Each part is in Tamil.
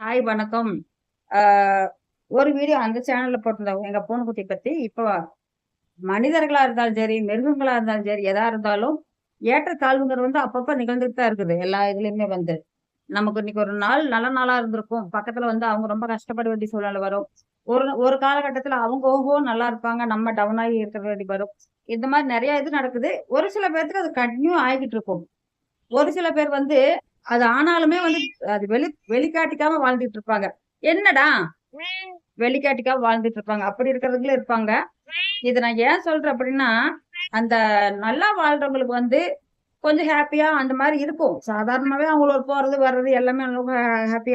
ஹாய் வணக்கம். ஒரு வீடியோ அந்த சேனல்ல போட்டிருந்தோம். எங்க பூனைக்குட்டி பத்தி. இப்போ மனிதர்களா இருந்தாலும் சரி, மிருகங்களா இருந்தாலும் சரி, எதா இருந்தாலும் ஏற்றத்தாழ்வுங்கிறது வந்து அப்பப்போ நிகழ்ந்துட்டு தான் இருக்குது. எல்லா இதுலயுமே வந்து. நமக்கு இன்னைக்கு ஒரு நாள் நல்ல நாளா இருந்திருக்கும். பக்கத்துல வந்து அவங்க ரொம்ப கஷ்டப்பட வேண்டிய சூழ்நிலை வரும். ஒரு ஒரு காலகட்டத்துல அவங்க ஓஹோ நல்லா இருப்பாங்க. நம்ம டவுன் ஆகி இருக்கிற வேண்டி வரும். இந்த மாதிரி நிறையா இது நடக்குது. ஒரு சில பேர்த்துக்கு அது கண்டினியூ ஆகிட்டு இருக்கும். ஒரு சில பேர் வந்து அது ஆனாலுமே வந்து அது வெளி வெளிக்காட்டிக்காம வாழ்ந்துட்டு இருப்பாங்க. என்னடா? வெளிக்காட்டிக்காம வாழ்ந்துட்டு இருப்பாங்க. அப்படி இருக்கிறவங்களும் இருப்பாங்க. இதை நான் ஏன் சொல்றேன் அப்படின்னா, அந்த நல்லா வாழ்றவங்களுக்கு வந்து கொஞ்சம் ஹாப்பியா அந்த மாதிரி இருக்கும். சாதாரணமாவே அவங்களோட போறது, வர்றது எல்லாமே ரொம்ப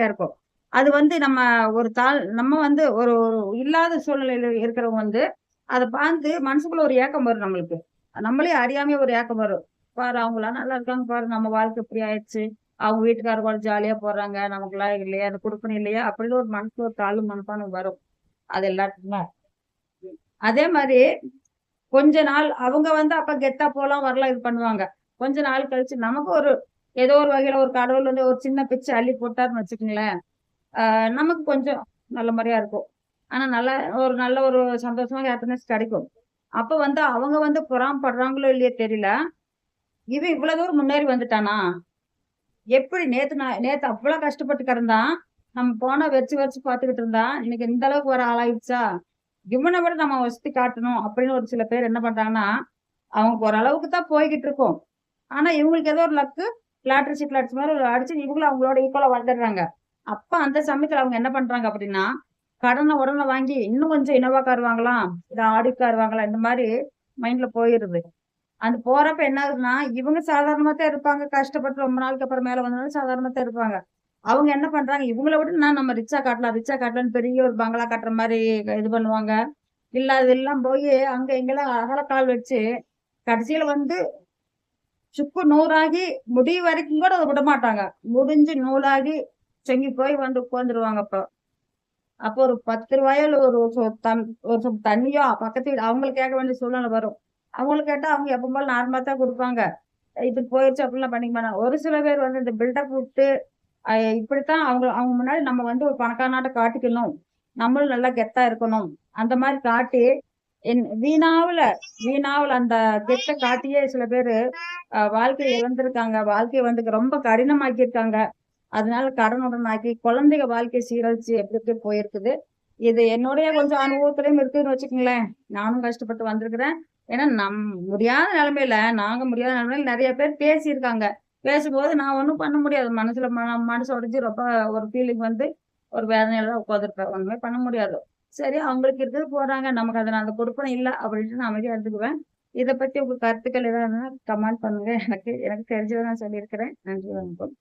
இருக்கும். அது வந்து நம்ம ஒரு தாழ் நம்ம வந்து ஒரு ஒரு இல்லாத சூழ்நிலையில இருக்கிறவங்க வந்து, அதை பார்த்து மனசுக்குள்ள ஒரு ஏக்கம் வரும் நம்மளுக்கு. நம்மளே அறியாமே ஒரு ஏக்கம் வரும். பாரு அவங்களாம் நல்லா இருக்காங்க பாரு, நம்ம வாழ்க்கை இப்படி ஆயிடுச்சு. அவங்க வீட்டுக்காரங்க ஜாலியா போறாங்க. நமக்குலாம் இல்லையா? அது கொடுக்கணும் இல்லையா? அப்படின்னு ஒரு மனசுல ஒரு தாழ்வு மனப்பானம் வரும். அது எல்லாத்துக்குமே. அதே மாதிரி கொஞ்ச நாள் அவங்க வந்து அப்ப கெத்தா போலாம், வரலாம், இது பண்ணுவாங்க. கொஞ்ச நாள் கழிச்சு நமக்கு ஒரு ஏதோ ஒரு வகையில ஒரு கடவுள் வந்து ஒரு சின்ன பிச்சை அள்ளி போட்டாருன்னு வச்சுக்கோங்களேன் நமக்கு கொஞ்சம் நல்ல மாதிரியா இருக்கும். ஆனா நல்ல ஒரு நல்ல ஒரு சந்தோஷமா ஹாப்பினஸ் கிடைக்கும். அப்ப வந்து அவங்க வந்து பொறாமப்படுறாங்களோ இல்லையோ தெரியல. இவன் இவ்வளவு தூரம் முன்னேறி வந்துட்டானா? எப்படி நேத்து நான் நேத்து அவ்வளோ கஷ்டப்பட்டு கிடந்தான். நம்ம போனா வெறிச்சு வெறிச்சு பார்த்துக்கிட்டு இருந்தான். இன்னைக்கு இந்த அளவுக்கு ஒரு ஆளாயிடுச்சா? இவனை விட நம்ம வசதி காட்டணும் அப்படின்னு ஒரு சில பேர் என்ன பண்றாங்கன்னா, அவங்க ஓரளவுக்கு தான் போய்கிட்டு இருக்கும். ஆனா இவங்களுக்கு ஏதோ ஒரு லக்கு லாட்டரி சீட்ல அடிச்ச மாதிரி ஒரு அடிச்சு இவங்களும் அவங்களோட ஈக்குவலா வந்துடுறாங்க. அப்ப அந்த சமயத்துல அவங்க என்ன பண்றாங்க அப்படின்னா, கடனை உடனே வாங்கி இன்னும் கொஞ்சம் இனோவா கார் வாங்கலாம். இல்ல ஆடி கார் வாங்கலாம். இந்த மாதிரி மைண்ட்ல போயிருது. அந்த போறப்ப என்ன ஆகுதுன்னா, இவங்க சாதாரணமா தான் இருப்பாங்க. கஷ்டப்பட்டு ரொம்ப நாளுக்கு அப்புறம் மேல வந்தாலும் சாதாரணமா தான் இருப்பாங்க. அவங்க என்ன பண்றாங்க, இவங்கள விட நான் நம்ம ரிச்சா காட்டலாம், ரிச்சா காட்டலாம்ன்னு பெரிய ஒரு பங்களா கட்டுற மாதிரி இது பண்ணுவாங்க. இல்ல அதெல்லாம் போய் அங்க எங்கெல்லாம் அகலக்கால் வச்சு, கடைசியில வந்து சுக்கு நூறாகி முடிய வரைக்கும் கூட அத விடமாட்டாங்க. முடிஞ்சு நூலாகி செங்கி போய் வந்து உட்காந்துருவாங்க அப்போ அப்போ ஒரு பத்து 10 ஒரு சொ தம் ஒரு தண்ணியோ பக்கத்து வீடு அவங்களுக்கு கேட்க வேண்டிய சூழ்நிலை வரும். அவங்களுக்கு கேட்டால் அவங்க எப்போ போல் நார்மலாக தான் கொடுப்பாங்க இது போயிடுச்சு அப்படிலாம் பண்ணிக்க மாட்டாங்க. ஒரு சில பேர் வந்து இந்த பில்டப் விட்டு இப்படித்தான் அவங்க அவங்க முன்னாடி நம்ம வந்து ஒரு பணக்காரனாட்ட காட்டிக்கணும். நம்மளும் நல்லா கெத்தா இருக்கணும். அந்த மாதிரி காட்டி, என் வீணாவில் வீணாவில் அந்த கெத்தை காட்டியே சில பேர் வாழ்க்கையை இழந்திருக்காங்க. வாழ்க்கையை வந்து ரொம்ப கடினமாக்கியிருக்காங்க. அதனால கடனுடன் ஆக்கி குழந்தைங்க வாழ்க்கைய சீரழிச்சு எப்படி எப்படி போயிருக்குது. இது என்னுடைய கொஞ்சம் அனுபவத்திலையும் இருக்குதுன்னு வச்சுக்கோங்களேன் நானும் கஷ்டப்பட்டு வந்திருக்கிறேன். ஏன்னா நம் முடியாத நிலைமையில நாங்க முடியாத நிலைமையில நிறைய பேர் பேசியிருக்காங்க. பேசும்போது நான் ஒண்ணும் பண்ண முடியாது. மனசுல மன மனசு உடஞ்சி ரொம்ப ஒரு ஃபீலிங் வந்து ஒரு வேதனையில தான் உட்காந்துருப்பேன். ஒண்ணுமே பண்ண முடியாது. சரி அவங்களுக்கு இருக்கிறது போறாங்க. நமக்கு அதுல அந்த குடுப்பனை இல்லை அப்படின்ட்டு நான் அமைதியா இருந்துக்குவேன். இதை பத்தி உங்க கருத்துக்கள் ஏதாவது கமெண்ட் பண்ணுங்க. எனக்கு எனக்கு தெரிஞ்சதை நான் சொல்லியிருக்கிறேன். நன்றி வணக்கம்.